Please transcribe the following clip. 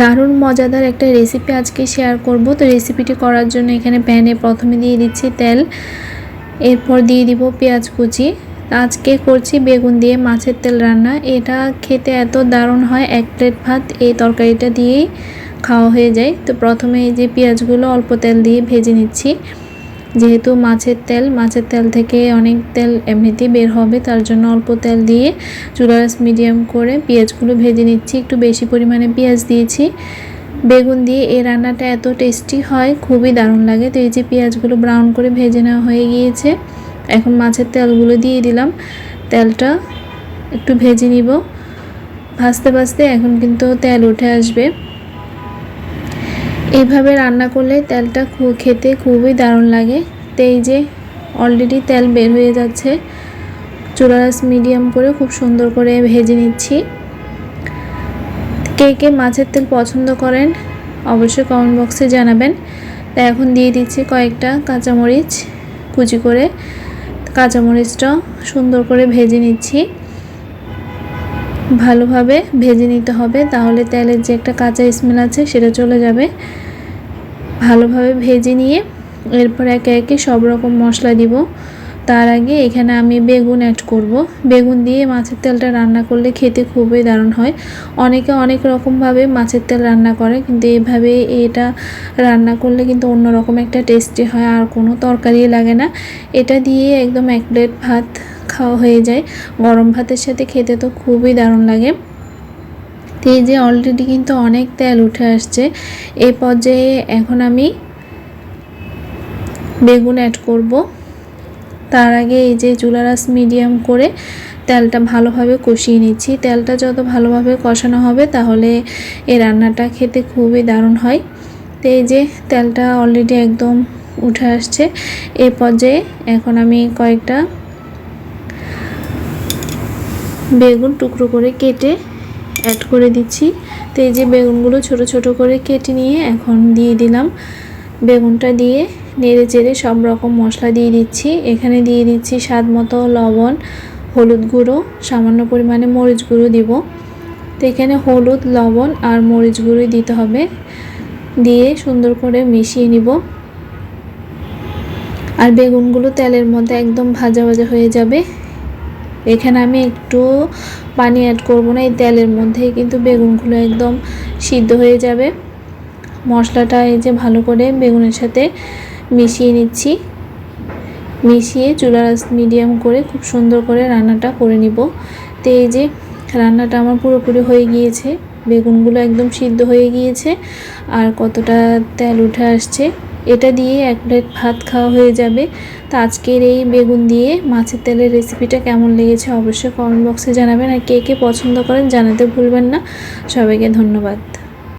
দারুণ মজাদার একটা রেসিপি আজকে শেয়ার করব। তো রেসিপিটি করার জন্য এখানে প্যানে প্রথমে দিয়ে দিচ্ছি তেল, এরপর দিয়ে দিব পেঁয়াজ কুচি। আজকে করছি বেগুন দিয়ে মাছের তেল রান্না। এটা খেতে এত দারুণ হয়, এক প্লেট ভাত, এই তরকারিটা দিয়েই খাওয়া হয়ে যায়। তো প্রথমে এই যে পেঁয়াজগুলো অল্প তেল দিয়ে ভেজে নিচ্ছি। যেহেতু মাছের তেল মাছের তেল থেকে অনেক তেল এমনিতেই বের হবে, তার জন্য অল্প তেল দিয়ে চুলারাস মিডিয়াম করে পেঁয়াজগুলো ভেজে নিচ্ছি। একটু বেশি পরিমাণে পেঁয়াজ দিয়েছি। বেগুন দিয়ে এই রান্নাটা এত টেস্টি হয়, খুবই দারুণ লাগে। তো এই যে পেঁয়াজগুলো ব্রাউন করে ভেজে নেওয়া হয়ে গিয়েছে, এখন মাছের তেলগুলো দিয়ে দিলাম। তেলটা একটু ভেজে নিব। ভাজতে ভাজতে এখন কিন্তু তেল উঠে আসবে। এইভাবে রান্না করলে তেলটা খেতে খুবই দারুণ লাগে। তো এই যে অলরেডি তেল বের হয়ে যাচ্ছে চুলারাস মিডিয়াম করে খুব সুন্দর করে ভেজে নিচ্ছি। কে কে মাছের তেল পছন্দ করেন, অবশ্যই কমেন্ট বক্সে জানাবেন। তা এখন দিয়ে দিচ্ছি কয়েকটা কাঁচামরিচ, কুচি করে কাঁচামরিচটা সুন্দর করে ভেজে নিচ্ছি। ভালোভাবে ভেজে নিতে হবে, তাহলে তেলের যে একটা কাঁচা স্মেল আছে সেটা চলে যাবে। ভালোভাবে ভেজে নিয়ে এরপর একে একে সব রকম মশলা দিব। তার আগে এখানে আমি বেগুন অ্যাড করব। বেগুন দিয়ে মাছের তেলটা রান্না করলে খেতে খুবই দারুণ হয়। অনেকে অনেক রকমভাবে মাছের তেল রান্না করে, কিন্তু এভাবে এটা রান্না করলে কিন্তু অন্যরকম একটা টেস্টি হয়, আর কোনো তরকারি লাগে না। এটা দিয়ে একদম এক প্লেট ভাত খাওয়া হয়ে যায়। গরম ভাতের সাথে খেতে তো খুবই দারুণ লাগে। তো যে অলরেডি কিন্তু অনেক তেল উঠে আসছে। এই পর্যায়ে এখন আমি বেগুন অ্যাড করব। তার আগে এই যে চুলারাস মিডিয়াম করে তেলটা ভালোভাবে কষিয়ে নিচ্ছি। তেলটা যত ভালোভাবে কষানো হবে তাহলে এই রান্নাটা খেতে খুবই দারুণ হয়। তো এই যে তেলটা অলরেডি একদম উঠে আসছে। এই পর্যায়ে এখন আমি কয়েকটা বেগুন টুকরো করে কেটে অ্যাড করে দিচ্ছি। তো এই যে বেগুনগুলো ছোট ছোট করে কেটে নিয়ে এখন দিয়ে দিলাম। বেগুনটা দিয়ে নেড়ে চেড়ে সব রকম মশলা দিয়ে দিচ্ছি। এখানে দিয়ে দিচ্ছি স্বাদ মতো লবণ, হলুদ গুঁড়ো, সামান্য পরিমাণে মরিচ গুঁড়ো দিব। তো এখানে হলুদ, লবণ আর মরিচ গুঁড়োই দিতে হবে। দিয়ে সুন্দর করে মিশিয়ে নিব। আর বেগুনগুলো তেলের মধ্যে একদম ভাজা ভাজা হয়ে যাবে। এখানে আমি একটু পানি অ্যাড করব না, এই তেলের মধ্যেই কিন্তু বেগুনগুলো একদম সিদ্ধ হয়ে যাবে। মশলাটা এই যে ভালো করে বেগুনের সাথে মিশিয়ে নিচ্ছি। মিশিয়ে চুলার মিডিয়াম করে খুব সুন্দর করে রান্নাটা করে নিব। তো এই যে রান্নাটা আমার পুরোপুরি হয়ে গিয়েছে। বেগুনগুলো একদম সিদ্ধ হয়ে গিয়েছে আর কতটা তেল উঠে আসছে, এটা দিয়ে এক প্লেট ভাত খাওয়া হয়ে যাবে। তো আজকের এই বেগুন দিয়ে মাছের তেলের রেসিপিটা কেমন লেগেছে অবশ্যই কমেন্ট বক্সে জানাবেন আর কে কে পছন্দ করেন জানাতে ভুলবেন না। সবাইকে ধন্যবাদ।